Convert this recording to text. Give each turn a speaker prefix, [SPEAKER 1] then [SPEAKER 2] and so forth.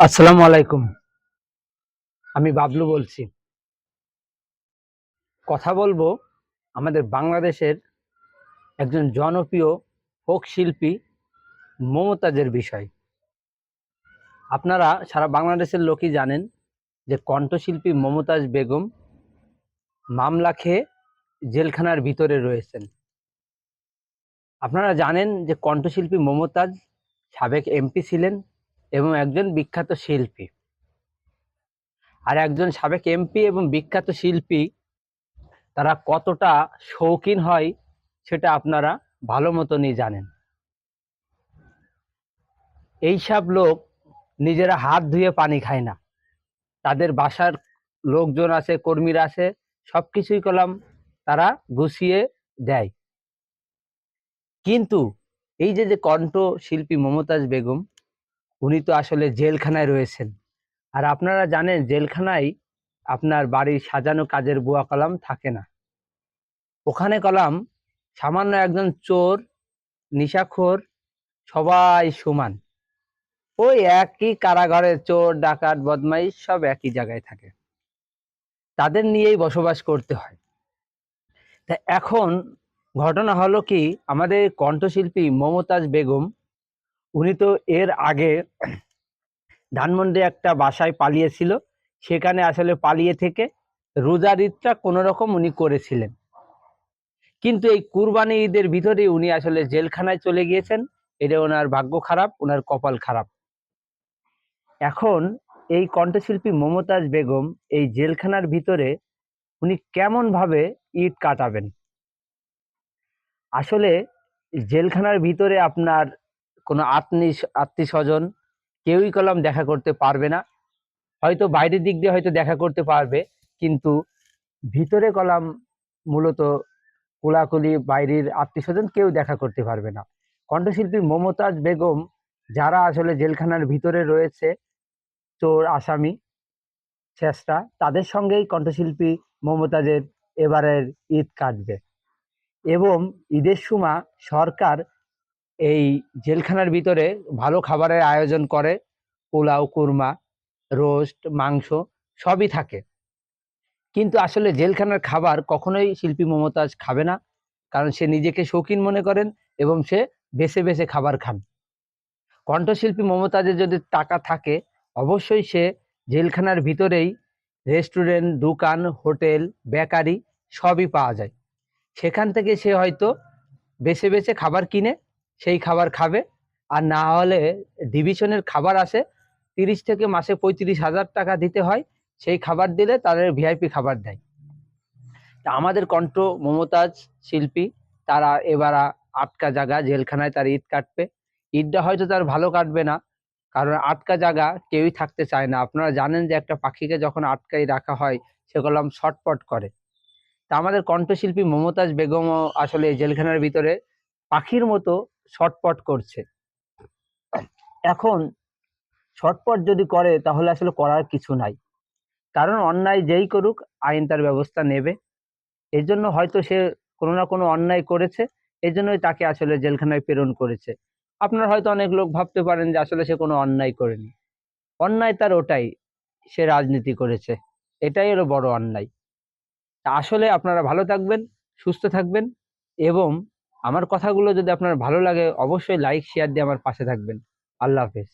[SPEAKER 1] আসসালামু আলাইকুম। আমি বাবলু বলছি। কথা বলব আমাদের বাংলাদেশের একজন জনপ্রিয় ফোক শিল্পী মমতাজের বিষয়। আপনারা সারা বাংলাদেশের লোকই জানেন যে কণ্ঠশিল্পী মমতাজ বেগম মামলা খেয়ে জেলখানার ভিতরে রয়েছেন। আপনারা জানেন যে কণ্ঠশিল্পী মমতাজ সাবেক এমপি ছিলেন এবং একজন বিখ্যাত শিল্পী। আর একজন সাবেক এমপি এবং বিখ্যাত শিল্পী, তারা কতটা শৌখিন হয় সেটা আপনারা ভালো মতনই জানেন। এইসব লোক নিজেরা হাত ধুয়ে পানি খায় না। তাদের বাসার লোকজন আছে, কর্মীরা আছে সব কিছুই কলাম তারা গুছিয়ে দেয়। কিন্তু এই যে যে কণ্ঠ শিল্পী মমতাজ বেগম উনি তো আসলে জেলখানায় রয়েছেন। আর আপনারা জানেন, জেলখানায় আপনার বাড়ির সাজানো কাজের বুয়া কলাম থাকে না। ওখানে কলাম সামান্য একজন চোর, নিশাখোর, সবাই সমান। ওই একই কারাগারে চোর, ডাকাত, বদমাইশ সব একই জায়গায় থাকে। তাদের নিয়েই বসবাস করতে হয়। তা এখন ঘটনা হলো কি, আমাদের কণ্ঠশিল্পী মমতাজ বেগম উনি তো এর আগে ধানমন্ডি একটা বাসায় পালিয়েছিল। সেখানে আসলে পালিয়ে থেকে রোজার ঈদটা কোনো রকম উনি করেছিলেন। কিন্তু এই কুরবানি ঈদের ভিতরে উনি আসলে জেলখানায় চলে গিয়েছেন। এটা ওনার ভাগ্য খারাপ, ওনার কপাল খারাপ। এখন এই কণ্ঠশিল্পী মমতাজ বেগম এই জেলখানার ভিতরে উনি কেমন ভাবে ঈদ কাটাবেন? আসলে জেলখানার ভিতরে আপনার কোনো আত্মীয় আত্মীয় স্বজন কেউই কলম দেখা করতে পারবে না। হয়তো বাইরের দিক দিয়ে হয়তো দেখা করতে পারবে, কিন্তু ভিতরে কলাম মূলত কোলাকুলি বাইরের আত্মীয় স্বজন কেউ দেখা করতে পারবে না। কণ্ঠশিল্পী মমতাজ বেগম, যারা আসলে জেলখানার ভিতরে রয়েছে, চোর, আসামি চেষ্টা তাদের সঙ্গেই কণ্ঠশিল্পী মমতাজের এবারের ঈদ কাটবে। এবং ঈদের সময় সরকার এই জেলখানার ভিতরে ভালো খাবারের আয়োজন করে, পোলাও, কুরমা, রোস্ট, মাংস, সবই থাকে। কিন্তু আসলে জেলখানার খাবার কখনোই শিল্পী মমতাজ খাবে না, কারণ সে নিজেকে শৌখিন মনে করেন এবং সে বেছে বেছে খাবার খান। কণ্ঠশিল্পী মমতাজের যদি টাকা থাকে, অবশ্যই সে জেলখানার ভিতরেই রেস্টুরেন্ট, দোকান, হোটেল, বেকারি সবই পাওয়া যায়। সেখান থেকে সে হয়তো বেছে বেছে খাবার কিনে সেই খাবার খাবে। আর না হলে ডিভিশনের খাবার আসে, তিরিশ থেকে মাসে পঁয়ত্রিশ হাজার টাকা দিতে হয়। সেই খাবার দিলে তাদের ভিআইপি খাবার দেয়। তা আমাদের কণ্ঠ মমতাজ শিল্পী, তারা এবার আটকা জায়গা জেলখানায় তার ঈদ কাটবে। ঈদটা হয়তো তার ভালো কাটবে না, কারণ আটকা জায়গা কেউই থাকতে চায় না। আপনারা জানেন যে একটা পাখিকে যখন আটকাই রাখা হয়, সে কলম ছটপট করে। তা আমাদের কণ্ঠশিল্পী মমতাজ বেগমও আসলে জেলখানার ভিতরে পাখির মতো ছটপট করছে। এখন ছটপট যদি করে, তাহলে আসলে করার কিছু নাই। কারণ অন্যায় যেই করুক, আইন তার ব্যবস্থা নেবে। এর জন্য হয়তো সে কোনো না কোনো অন্যায় করেছে এই জন্যই তাকে আসলে জেলখানায় প্রেরণ করেছে। আপনার হয়তো অনেক লোক ভাবতে পারেন যে আসলে সে কোনো অন্যায় করেনি। অন্যায় তার ওটাই, সে রাজনীতি করেছে। এটাই হলো বড় অন্যায়। আসলে আপনারা ভালো থাকবেন, সুস্থ থাকবেন এবং আমার কথাগুলো যদি আপনার ভালো লাগে, অবশ্যই লাইক শেয়ার দিয়ে আমার পাশে থাকবেন। আল্লাহ হাফেজ।